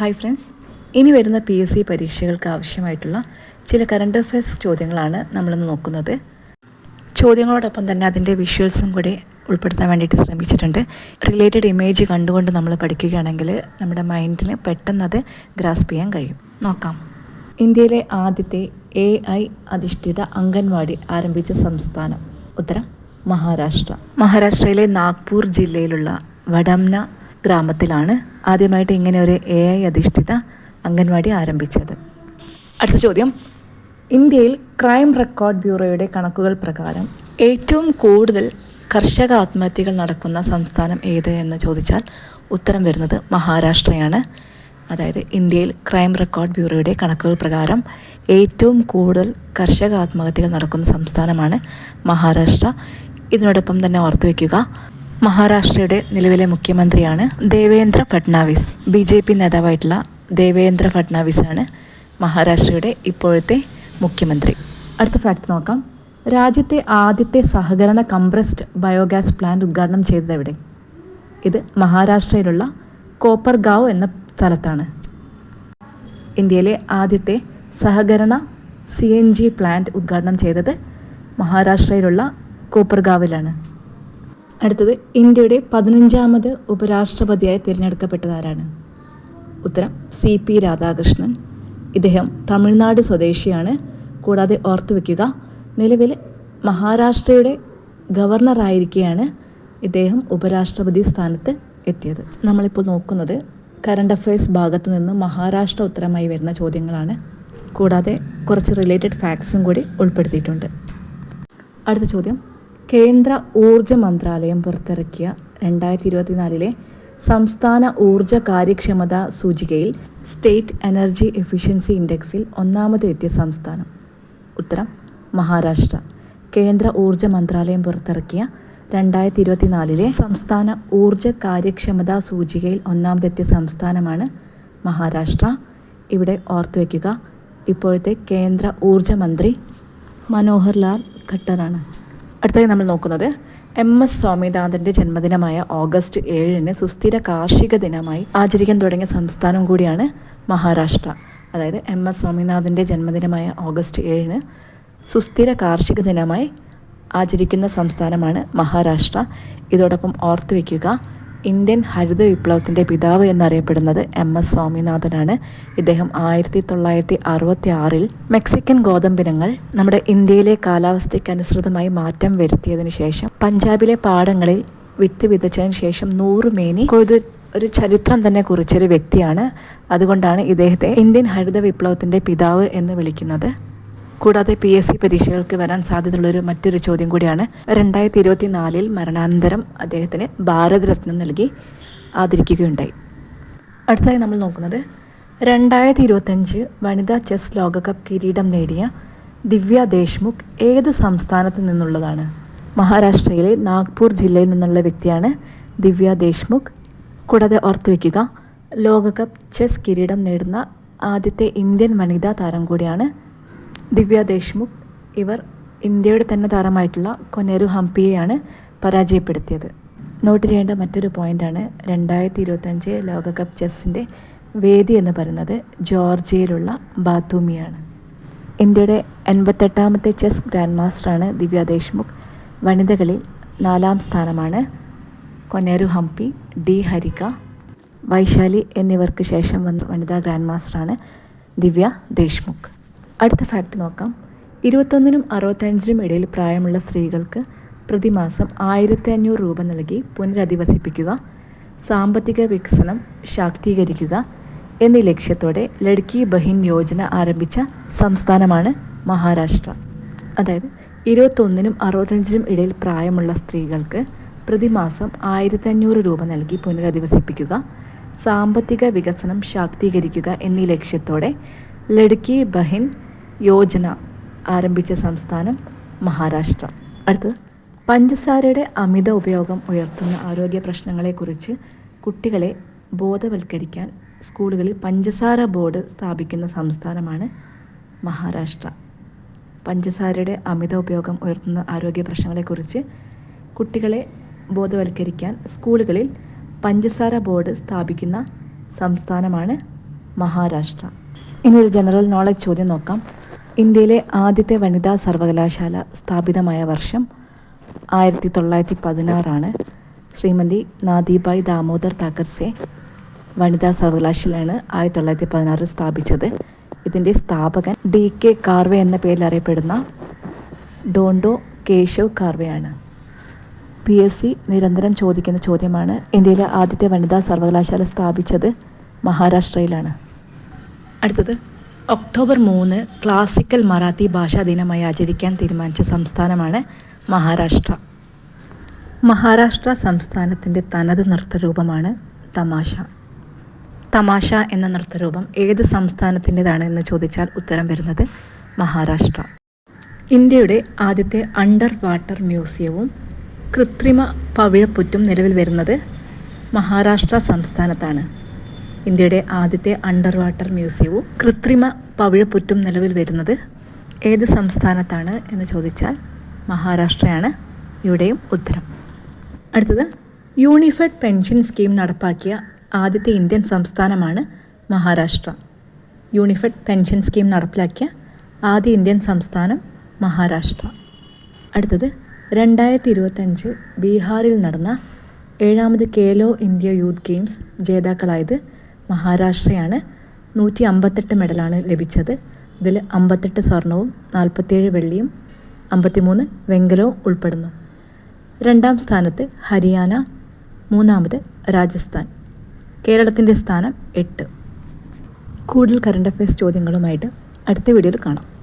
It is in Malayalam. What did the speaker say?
ഹായ് ഫ്രണ്ട്സ് ഇനി വരുന്ന പി എസ് സി പരീക്ഷകൾക്ക് ആവശ്യമായിട്ടുള്ള ചില കറണ്ട് അഫയേഴ്സ് ചോദ്യങ്ങളാണ് നമ്മളിന്ന് നോക്കുന്നത്. ചോദ്യങ്ങളോടൊപ്പം തന്നെ അതിന്റെ വിഷ്വൽസും കൂടി ഉൾപ്പെടുത്താൻ വേണ്ടിയിട്ട് ശ്രമിച്ചിട്ടുണ്ട്. റിലേറ്റഡ് ഇമേജ് കണ്ടുകൊണ്ട് നമ്മൾ പഠിക്കുകയാണെങ്കിൽ നമ്മുടെ മൈൻഡിന് പെട്ടെന്ന് അത് ഗ്രാസ്പ് ചെയ്യാൻ കഴിയും. നോക്കാം. ഇന്ത്യയിലെ ആദ്യത്തെ എ ഐ അധിഷ്ഠിത അംഗൻവാടി ആരംഭിച്ച സംസ്ഥാനം. ഉത്തരം മഹാരാഷ്ട്ര. മഹാരാഷ്ട്രയിലെ നാഗ്പൂർ ജില്ലയിലുള്ള വടംന ഗ്രാമത്തിലാണ് ആദ്യമായിട്ട് ഇങ്ങനെ ഒരു എ ഐ അധിഷ്ഠിത അംഗൻവാടി ആരംഭിച്ചത്. അടുത്ത ചോദ്യം. ഇന്ത്യയിൽ ക്രൈം റെക്കോർഡ് ബ്യൂറോയുടെ കണക്കുകൾ പ്രകാരം ഏറ്റവും കൂടുതൽ കർഷക ആത്മഹത്യകൾ നടക്കുന്ന സംസ്ഥാനം ഏത് എന്ന് ചോദിച്ചാൽ ഉത്തരം വരുന്നത് മഹാരാഷ്ട്രയാണ്. അതായത് ഇന്ത്യയിൽ ക്രൈം റെക്കോർഡ് ബ്യൂറോയുടെ കണക്കുകൾ പ്രകാരം ഏറ്റവും കൂടുതൽ കർഷക ആത്മഹത്യകൾ നടക്കുന്ന സംസ്ഥാനമാണ് മഹാരാഷ്ട്ര. ഇതിനോടൊപ്പം തന്നെ ഓർത്തു വയ്ക്കുക മഹാരാഷ്ട്രയുടെ നിലവിലെ മുഖ്യമന്ത്രിയാണ് Devendra Fadnavis B J P നേതാവായിട്ടുള്ള Devendra ഫട്നാവിസാണ് മഹാരാഷ്ട്രയുടെ ഇപ്പോഴത്തെ മുഖ്യമന്ത്രി. അടുത്ത ഫാക്ട് നോക്കാം. രാജ്യത്തെ ആദ്യത്തെ സഹകരണ കംപ്രസ്ഡ് ബയോഗ്യാസ് പ്ലാന്റ് ഉദ്ഘാടനം ചെയ്തത് എവിടെ ഇത് മഹാരാഷ്ട്രയിലുള്ള കോപ്പർഗാവ് എന്ന സ്ഥലത്താണ്. ഇന്ത്യയിലെ ആദ്യത്തെ സഹകരണ സി എൻ ജി പ്ലാന്റ് ഉദ്ഘാടനം ചെയ്തത് മഹാരാഷ്ട്രയിലുള്ള കോപ്പർഗാവിലാണ്. അടുത്തത് ഇന്ത്യയുടെ പതിനഞ്ചാമത് ഉപരാഷ്ട്രപതിയായി തിരഞ്ഞെടുക്കപ്പെട്ടതാരാണ്? ഉത്തരം സി പി രാധാകൃഷ്ണൻ. ഇദ്ദേഹം തമിഴ്നാട് സ്വദേശിയാണ്. കൂടാതെ ഓർത്തു വയ്ക്കുക നിലവിൽ മഹാരാഷ്ട്രയുടെ ഗവർണറായിരിക്കെയാണ് ഇദ്ദേഹം ഉപരാഷ്ട്രപതി സ്ഥാനത്ത് എത്തിയത്. നമ്മളിപ്പോൾ നോക്കുന്നത് കറണ്ട് അഫയേഴ്സ് ഭാഗത്ത് നിന്ന് മഹാരാഷ്ട്ര ഉത്തരമായി വരുന്ന ചോദ്യങ്ങളാണ്. കൂടാതെ കുറച്ച് റിലേറ്റഡ് ഫാക്ട്സും കൂടി ഉൾപ്പെടുത്തിയിട്ടുണ്ട്. അടുത്ത ചോദ്യം കേന്ദ്ര ഊർജ മന്ത്രാലയം പുറത്തിറക്കിയ രണ്ടായിരത്തി ഇരുപത്തിനാലിലെ സംസ്ഥാന ഊർജ കാര്യക്ഷമത സൂചികയിൽ സ്റ്റേറ്റ് എനർജി എഫിഷ്യൻസി ഇൻഡെക്സിൽ ഒന്നാമത് എത്തിയ സംസ്ഥാനം. ഉത്തരം മഹാരാഷ്ട്ര. കേന്ദ്ര ഊർജ മന്ത്രാലയം പുറത്തിറക്കിയ രണ്ടായിരത്തി ഇരുപത്തിനാലിലെ സംസ്ഥാന ഊർജ കാര്യക്ഷമതാ സൂചികയിൽ ഒന്നാമതെത്തിയ സംസ്ഥാനമാണ് മഹാരാഷ്ട്ര. ഇവിടെ ഓർത്തു വയ്ക്കുക ഇപ്പോഴത്തെ കേന്ദ്ര ഊർജ മന്ത്രി മനോഹർ ലാൽ ഖട്ടറാണ്. അടുത്തതായി നമ്മൾ നോക്കുന്നത് എം എസ് സ്വാമിനാഥന്റെ ജന്മദിനമായ ഓഗസ്റ്റ് ഏഴിന് സുസ്ഥിര കാർഷിക ദിനമായി ആചരിക്കാൻ തുടങ്ങിയ സംസ്ഥാനം കൂടിയാണ് മഹാരാഷ്ട്ര. അതായത് എം എസ് സ്വാമിനാഥന്റെ ജന്മദിനമായ ഓഗസ്റ്റ് ഏഴിന് സുസ്ഥിര കാർഷിക ദിനമായി ആചരിക്കുന്ന സംസ്ഥാനമാണ് മഹാരാഷ്ട്ര. ഇതോടൊപ്പം ഓർത്തു വയ്ക്കുക ഇന്ത്യൻ ഹരിത വിപ്ലവത്തിന്റെ പിതാവ് എന്നറിയപ്പെടുന്നത് എം എസ് സ്വാമിനാഥനാണ്. ഇദ്ദേഹം ആയിരത്തി തൊള്ളായിരത്തി അറുപത്തി ആറിൽ മെക്സിക്കൻ ഗോതമ്പിനങ്ങൾ നമ്മുടെ ഇന്ത്യയിലെ കാലാവസ്ഥയ്ക്കനുസൃതമായി മാറ്റം വരുത്തിയതിന് ശേഷം പഞ്ചാബിലെ പാടങ്ങളിൽ വിത്ത് വിതച്ചതിന് ശേഷം നൂറ് മേനി കൊയ്ത് ഒരു ചരിത്രം തന്നെ കുറിച്ചൊരു വ്യക്തിയാണ്. അതുകൊണ്ടാണ് ഇദ്ദേഹത്തെ ഇന്ത്യൻ ഹരിത വിപ്ലവത്തിന്റെ പിതാവ് എന്ന് വിളിക്കുന്നത്. കൂടാതെ പി എസ് സി പരീക്ഷകൾക്ക് വരാൻ സാധ്യതയുള്ളൊരു മറ്റൊരു ചോദ്യം കൂടിയാണ്. രണ്ടായിരത്തി ഇരുപത്തി നാലിൽ മരണാനന്തരം അദ്ദേഹത്തിന് ഭാരതരത്നം നൽകി ആദരിക്കുകയുണ്ടായി. അടുത്തായി നമ്മൾ നോക്കുന്നത് രണ്ടായിരത്തി ഇരുപത്തഞ്ച് വനിതാ ചെസ് ലോകകപ്പ് കിരീടം നേടിയ ദിവ്യ ദേശ്മുഖ് ഏത് സംസ്ഥാനത്ത് നിന്നുള്ളതാണ്? മഹാരാഷ്ട്രയിലെ നാഗ്പൂർ ജില്ലയിൽ നിന്നുള്ള വ്യക്തിയാണ് ദിവ്യ ദേശ്മുഖ്. കൂടാതെ ഓർത്തു വയ്ക്കുക ലോകകപ്പ് ചെസ് കിരീടം നേടുന്ന ആദ്യത്തെ ഇന്ത്യൻ വനിതാ താരം കൂടിയാണ് ദിവ്യ ദേശ്മുഖ് ഇവർ ഇന്ത്യയുടെ തന്നെ താരമായിട്ടുള്ള കൊനേരു ഹംപിയെയാണ് പരാജയപ്പെടുത്തിയത്. നോട്ട് ചെയ്യേണ്ട മറ്റൊരു പോയിന്റാണ് രണ്ടായിരത്തി ഇരുപത്തഞ്ച് ലോകകപ്പ് ചെസ്സിന്റെ വേദി എന്ന് പറയുന്നത് ജോർജിയയിലുള്ള ബാത്തൂമിയാണ്. ഇന്ത്യയുടെ എൺപത്തെട്ടാമത്തെ ചെസ് ഗ്രാൻഡ് മാസ്റ്ററാണ് ദിവ്യ ദേശ്മുഖ്. വനിതകളിൽ നാലാം സ്ഥാനമാണ് കൊനേരു ഹംപി ഡി ഹരിക വൈശാലി എന്നിവർക്ക് ശേഷം വന്ന വനിതാ ഗ്രാൻഡ് മാസ്റ്ററാണ് ദിവ്യ ദേശ്മുഖ്. അടുത്ത ഫാക്റ്റ് നോക്കാം. ഇരുപത്തൊന്നിനും അറുപത്തഞ്ചിനും ഇടയിൽ പ്രായമുള്ള സ്ത്രീകൾക്ക് പ്രതിമാസം ആയിരത്തി അഞ്ഞൂറ് രൂപ നൽകി പുനരധിവസിപ്പിക്കുക സാമ്പത്തിക വികസനം ശാക്തീകരിക്കുക എന്നീ ലക്ഷ്യത്തോടെ ലഡ്കി ബഹിൻ യോജന ആരംഭിച്ച സംസ്ഥാനമാണ് മഹാരാഷ്ട്ര. അതായത് ഇരുപത്തൊന്നിനും അറുപത്തഞ്ചിനും ഇടയിൽ പ്രായമുള്ള സ്ത്രീകൾക്ക് പ്രതിമാസം ആയിരത്തഞ്ഞൂറ് രൂപ നൽകി പുനരധിവസിപ്പിക്കുക സാമ്പത്തിക വികസനം ശാക്തീകരിക്കുക എന്നീ ലക്ഷ്യത്തോടെ ലഡ്കി ബഹിൻ യോജന ആരംഭിച്ച സംസ്ഥാനം മഹാരാഷ്ട്ര. അടുത്തത് പഞ്ചസാരയുടെ അമിത ഉപയോഗം ഉയർത്തുന്ന ആരോഗ്യ പ്രശ്നങ്ങളെക്കുറിച്ച് കുട്ടികളെ ബോധവൽക്കരിക്കാൻ സ്കൂളുകളിൽ പഞ്ചസാര ബോർഡ് സ്ഥാപിക്കുന്ന സംസ്ഥാനമാണ് മഹാരാഷ്ട്ര. പഞ്ചസാരയുടെ അമിത ഉപയോഗം ഉയർത്തുന്ന ആരോഗ്യ പ്രശ്നങ്ങളെക്കുറിച്ച് കുട്ടികളെ ബോധവൽക്കരിക്കാൻ സ്കൂളുകളിൽ പഞ്ചസാര ബോർഡ് സ്ഥാപിക്കുന്ന സംസ്ഥാനമാണ് മഹാരാഷ്ട്ര. ഇനി ഒരു ജനറൽ നോളജ് ചോദ്യം നോക്കാം. ഇന്ത്യയിലെ ആദ്യത്തെ വനിതാ സർവകലാശാല സ്ഥാപിതമായ വർഷം ആയിരത്തി തൊള്ളായിരത്തി പതിനാറാണ് ശ്രീമതി നാദിബായ് ദാമോദർ താക്കർസെ വനിതാ സർവകലാശാലയാണ് ആയിരത്തി തൊള്ളായിരത്തി പതിനാറിൽ സ്ഥാപിച്ചത്. ഇതിന്റെ സ്ഥാപകൻ ഡി കെ കാർവെ എന്ന പേരിൽ അറിയപ്പെടുന്ന ഡോണ്ടോ കേശവ് കാർവെയാണ്. പി എസ് സി നിരന്തരം ചോദിക്കുന്ന ചോദ്യമാണ് ഇന്ത്യയിലെ ആദ്യത്തെ വനിതാ സർവകലാശാല സ്ഥാപിച്ചത് മഹാരാഷ്ട്രയിലാണ്. അടുത്തത്. ഒക്ടോബർ മൂന്ന് ക്ലാസിക്കൽ മറാത്തി ഭാഷാ ദിനമായി ആചരിക്കാൻ തീരുമാനിച്ച സംസ്ഥാനമാണ് മഹാരാഷ്ട്ര. മഹാരാഷ്ട്ര സംസ്ഥാനത്തിന്റെ തനത് നൃത്തരൂപമാണ് തമാശ. തമാശ എന്ന നൃത്തരൂപം ഏത് സംസ്ഥാനത്തിന്റെതാണ് എന്ന് ചോദിച്ചാൽ ഉത്തരം വരുന്നത് മഹാരാഷ്ട്ര. ഇന്ത്യയുടെ ആദ്യത്തെ അണ്ടർ വാട്ടർ മ്യൂസിയവും കൃത്രിമ പവിഴപ്പുറ്റും നിലവിൽ വരുന്നത് മഹാരാഷ്ട്ര സംസ്ഥാനത്താണ്. ഇന്ത്യയുടെ ആദ്യത്തെ അണ്ടർ വാട്ടർ മ്യൂസിയവും കൃത്രിമ പവിഴപ്പുറ്റും നിലവിൽ വരുന്നത് ഏത് സംസ്ഥാനത്താണ് എന്ന് ചോദിച്ചാൽ മഹാരാഷ്ട്രയാണ്. ഇവിടെയും ഉത്തരം. അടുത്തത് യൂണിഫൈഡ് പെൻഷൻ സ്കീം നടപ്പാക്കിയ ആദ്യത്തെ ഇന്ത്യൻ സംസ്ഥാനമാണ് മഹാരാഷ്ട്ര. യൂണിഫൈഡ് പെൻഷൻ സ്കീം നടപ്പിലാക്കിയ ആദ്യ ഇന്ത്യൻ സംസ്ഥാനം മഹാരാഷ്ട്ര. അടുത്തത് രണ്ടായിരത്തി ഇരുപത്തഞ്ച് ബീഹാറിൽ നടന്ന ഏഴാമത് കേലോ ഇന്ത്യ യൂത്ത് ഗെയിംസ് ജേതാക്കളായത് മഹാരാഷ്ട്രയാണ് നൂറ്റി അമ്പത്തെട്ട് മെഡലാണ് ലഭിച്ചത്. ഇതിൽ അമ്പത്തെട്ട് സ്വർണവും നാൽപ്പത്തേഴ് വെള്ളിയും അമ്പത്തിമൂന്ന് വെങ്കലവും ഉൾപ്പെടുന്നു. രണ്ടാം സ്ഥാനത്ത് ഹരിയാന മൂന്നാമത് രാജസ്ഥാൻ. കേരളത്തിന്റെ സ്ഥാനം എട്ട്. കൂടുതൽ കറണ്ട് അഫയേഴ്സ് ചോദ്യങ്ങളുമായിട്ട് അടുത്ത വീഡിയോയിൽ കാണാം.